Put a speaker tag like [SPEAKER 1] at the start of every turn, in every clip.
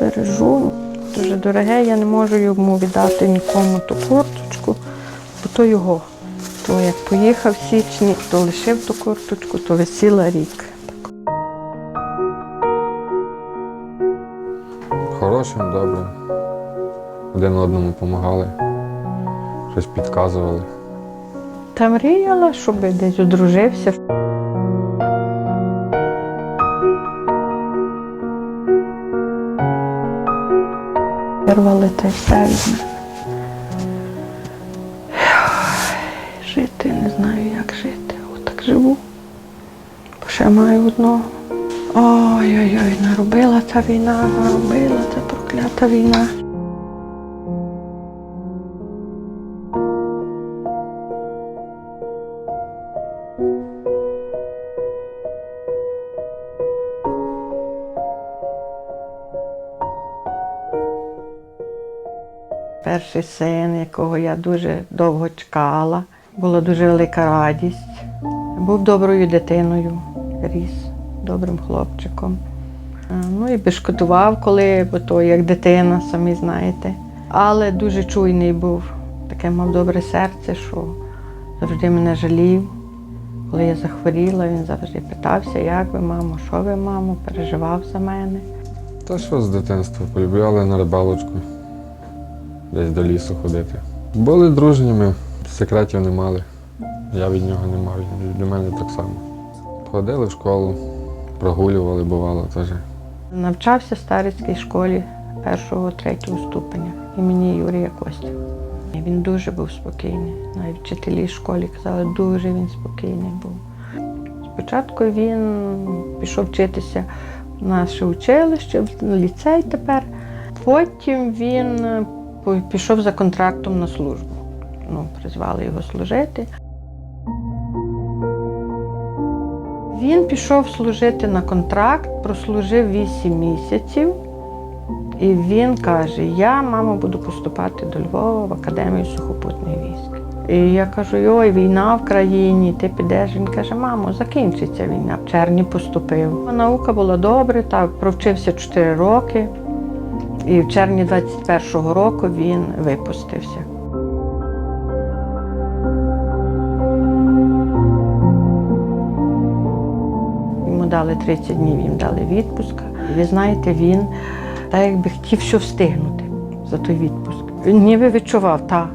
[SPEAKER 1] бережу. Дуже дороге, я не можу йому віддати нікому ту курточку, бо то його. То як поїхав в січні, то лишив ту курточку, то висіла рік.
[SPEAKER 2] Хорошим, добрим. Один одному допомагали, щось підказували.
[SPEAKER 1] Та мріяла, щоб десь одружився. Вирвали та й все від мене. Жити не знаю, як жити. Отак живу. Бо ще маю одного. Ой-ой-ой, наробила та війна, наробила та проклята війна. Перший син, якого я дуже довго чекала, була дуже велика радість. Був доброю дитиною, ріс добрим хлопчиком. Е, Ну і бешкотував, коли, бо то як дитина, самі знаєте. Але дуже чуйний був. Таке мав добре серце, що завжди мене жалів. Коли я захворіла, він завжди питався, як ви, мамо, що ви, мамо, переживав за мене.
[SPEAKER 2] Та що з дитинства полюбляли на рибалочку, десь до лісу ходити. Були дружніми, секретів не мали. Я від нього не мав, від мене так само. Ходили в школу, прогулювали, бувало теж.
[SPEAKER 1] Навчався в старицькій школі першого, третього ступеня імені Юрія Костя. Він дуже був спокійний. Навіть вчителі в школі казали, дуже він спокійний був. Спочатку він пішов вчитися в наше училище, в ліцей тепер. Потім він пішов за контрактом на службу. Ну, призвали його служити. Він пішов служити на контракт, прослужив 8 місяців. І він каже: Я, мамо, буду поступати до Львова в Академію сухопутних військ. І я кажу: ой, війна в країні, ти підеш. Він каже, мамо, закінчиться війна. В червні поступив. Наука була добре, так, провчився 4 роки. І в червні 21-го року він випустився. Йому дали 30 днів, їм дали відпуск. Ви знаєте, він так якби хотів все встигнути за той відпуск. Він ніби відчував, та.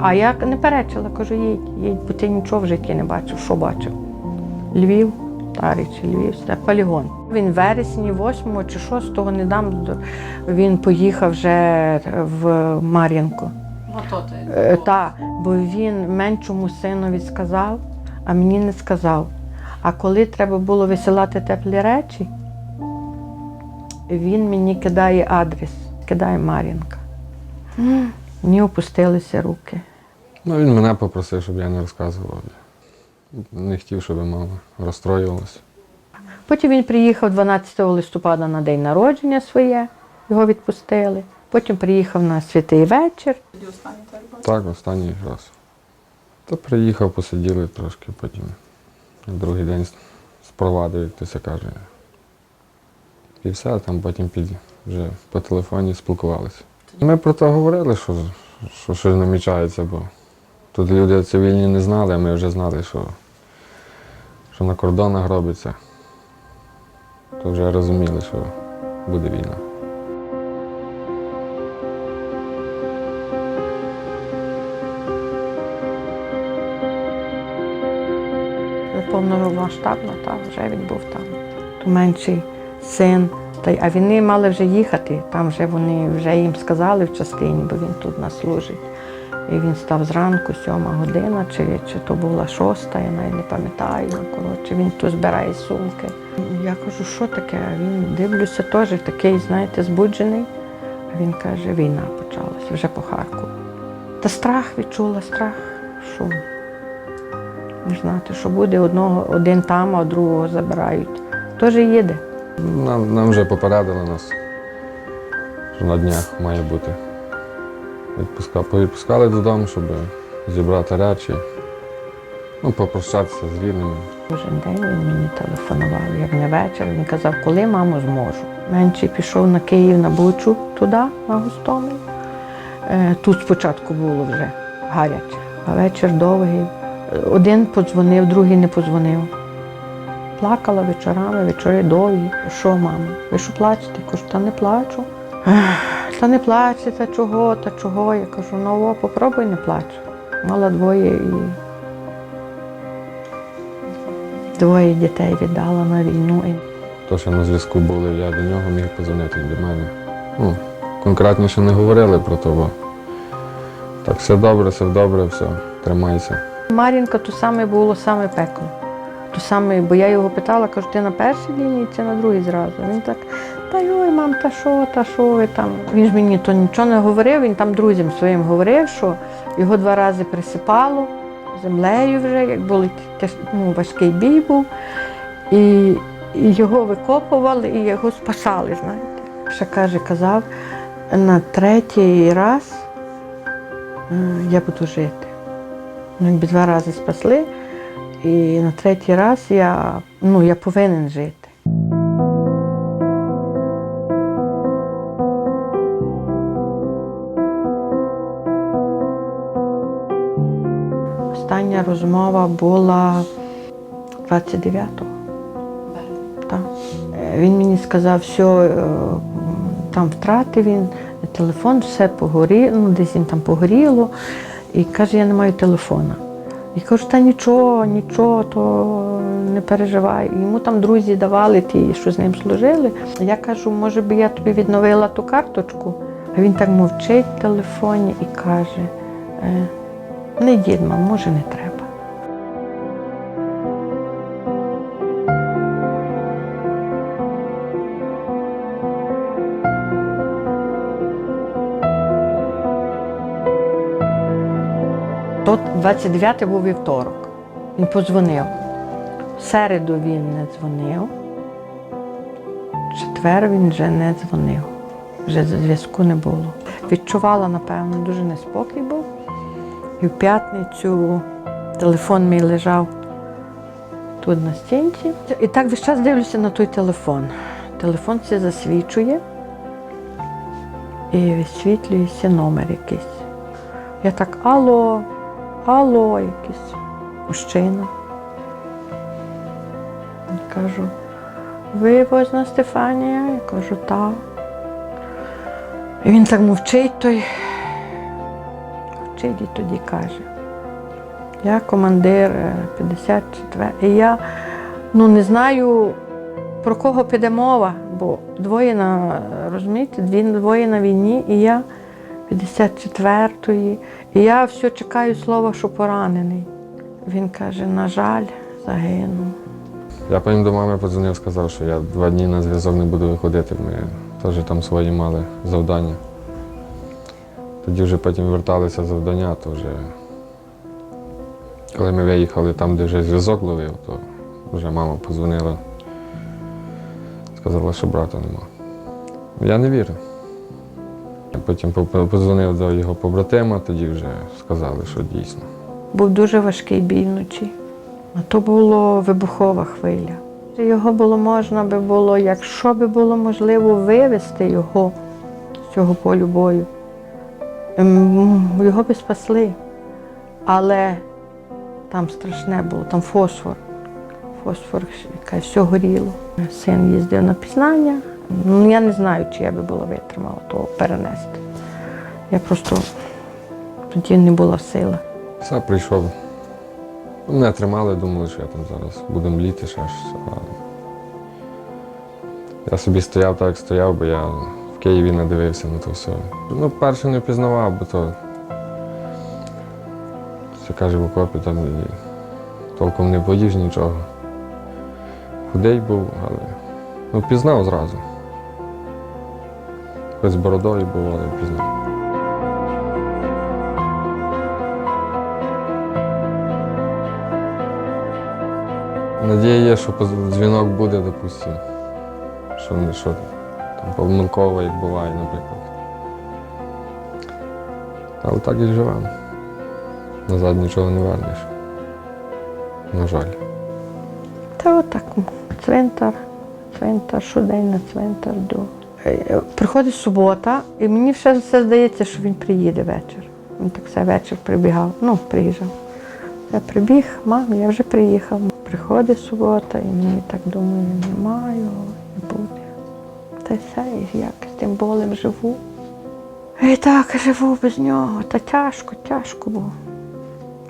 [SPEAKER 1] А я не перечила, кажу, їдь, їдь, бо ти нічого в житті не бачив. Що бачив? Львів, Тарич, Львів, це полігон. Він в вересні, 8 чи 6 не дам. Він поїхав вже в Мар'їнку. Е, Так, бо він меншому синові сказав, а мені не сказав. А коли треба було висилати теплі речі, він мені кидає адрес, кидає Мар'їнка. Мені опустилися руки.
[SPEAKER 2] Ну, він мене попросив, щоб я не розказував. Не хотів, щоб мама розстроювалася.
[SPEAKER 1] Потім він приїхав 12 листопада на день народження своє, його відпустили. Потім приїхав на святий вечір.
[SPEAKER 2] Так, останній раз. То приїхав, посиділи трошки, потім на другий день спровадив, як то каже. І все, там потім під, вже по телефоні спілкувалися. Ми про це говорили, що, що щось намічається, бо тут люди цивільні не знали, а ми вже знали, що, що на кордонах робиться. То вже розуміли, що буде війна.
[SPEAKER 1] повномасштабно, та вже він був там. То менший син. Та а вони мали вже їхати. Там вже вони вже їм сказали в частині, бо він тут нас служить. І він став зранку, сьома година, чи, чи то була шоста, я навіть не пам'ятаю. Коротше, він тут збирає сумки. Я кажу, що таке? Він дивлюся, теж такий, знаєте, збуджений. А він каже, війна почалася вже по Харкову. Та страх відчула, страх, що не знати, що буде одного, один там, а другого забирають. Теж їде.
[SPEAKER 2] Нам, нам вже попередили нас, що на днях має бути. Відпуска, повідпускали додому, щоб зібрати речі. Ну, попрощатися з рідними.
[SPEAKER 1] Кожен день він мені телефонував, як не вечір. Він казав, коли мамо зможу. Менший пішов на Київ на Бучу туди, на Гостомель. Е, Тут спочатку було вже гаряче, а вечір довгий. Один подзвонив, другий не подзвонив. Плакала вечорами, вечори довгі. Що, мамо, ви що плачете? Кажу, та не плачу. «Ех, Та не плачте, та чого, та чого. Я кажу, ну о, попробуй не плач. Мала двоє і двоє дітей віддала на війну.
[SPEAKER 2] То, що на зв'язку були, я до нього міг подзвонити він до мене. Ну, конкретніше не говорили про то, бо так все добре, все добре, все, тримайся.
[SPEAKER 1] Мар'їнка то саме було саме пекло. То саме, бо я його питала, кажу, ти на першій лінії чи на другій зразу. Він так, та йой, мам, та що, та що ви там. Він ж мені то нічого не говорив, він там друзям своїм говорив, що його два рази присипало землею вже, як був ну, важкий бій був. І, і його викопували, і його спасали, знаєте. Ще каже, казав, на третій раз е, я буду жити. Ну, два рази спасли, і на третій раз я, ну, я повинен жити. Розмова була 29-го. Так. Він мені сказав, що е, там втратив він телефон, все погоріло, ну десь він там погоріло. І каже, я не маю телефона. І кажу, та нічого, нічого, то не переживай. Йому там друзі давали ті, що з ним служили. Я кажу, може би я тобі відновила ту карточку. А він так мовчить в телефоні і каже, «Е, не мам, може не треба. 29 був вівторок. Він подзвонив. В середу він не дзвонив. В четвер він вже не дзвонив. Вже зв'язку не було. Відчувала, напевно, дуже неспокій був. І в п'ятницю телефон мій лежав тут на стінці. І так весь час дивлюся на той телефон. Телефон це засвічує і висвітлюється номер якийсь. Я так, алло, алло, якийсь мужчина. Я кажу, ви возна Стефанія? Я кажу, так. І він так мовчить той. Мовчить і тоді каже. Я командир е, 54. І я ну, не знаю, про кого піде мова, бо двоє на, розумієте, двоє на війні, і я 54-ї. І я все чекаю слова, що поранений. Він каже, на жаль, загинув.
[SPEAKER 2] Я потім до мами подзвонив, сказав, що я два дні на зв'язок не буду виходити. Ми теж там свої мали завдання. Тоді вже потім верталися завдання, то вже коли ми виїхали там, де вже зв'язок ловив, то вже мама подзвонила, сказала, що брата нема. Я не вірив. Потім по- подзвонив до його побратима, тоді вже сказали, що дійсно.
[SPEAKER 1] Був дуже важкий бій вночі. А то була вибухова хвиля. Його було можна би було, якщо би було можливо, вивезти його з цього полю бою. Ем, Його би спасли. Але там страшне було, там фосфор. Фосфор якась все горіло. Син їздив на пізнання. Ну, я не знаю, чи я би була витримала того перенести. Я просто тоді не була в сила.
[SPEAKER 2] Все, прийшов. Мене тримали, думали, що я там зараз буду мліти ще щось. А я собі стояв так, як стояв, бо я в Києві не дивився на то все. Ну, перше не впізнавав, бо то. Що каже в окопі, там і толком не поїж нічого. Худий був, але ну, впізнав зразу. З бородою був, але впізнав. Надія є, що дзвінок буде, допустимо. Що не що там помилково, як буває, наприклад. Але так і живемо. Назад нічого не вернеш. на жаль.
[SPEAKER 1] Та отак, цвинтар, цвинтар, щодень на цвинтар йду. Е, е, Приходить субота, і мені все, все здається, що він приїде вечір. Він так все вечір прибігав, ну, приїжджав. Я прибіг, мам, я вже приїхав. Приходить субота, і мені так думаю, немає не буде. Та й все, і як з тим болем живу. І так живу без нього. Та тяжко, тяжко було.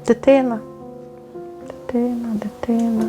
[SPEAKER 1] Дитина. Дитина, дитина.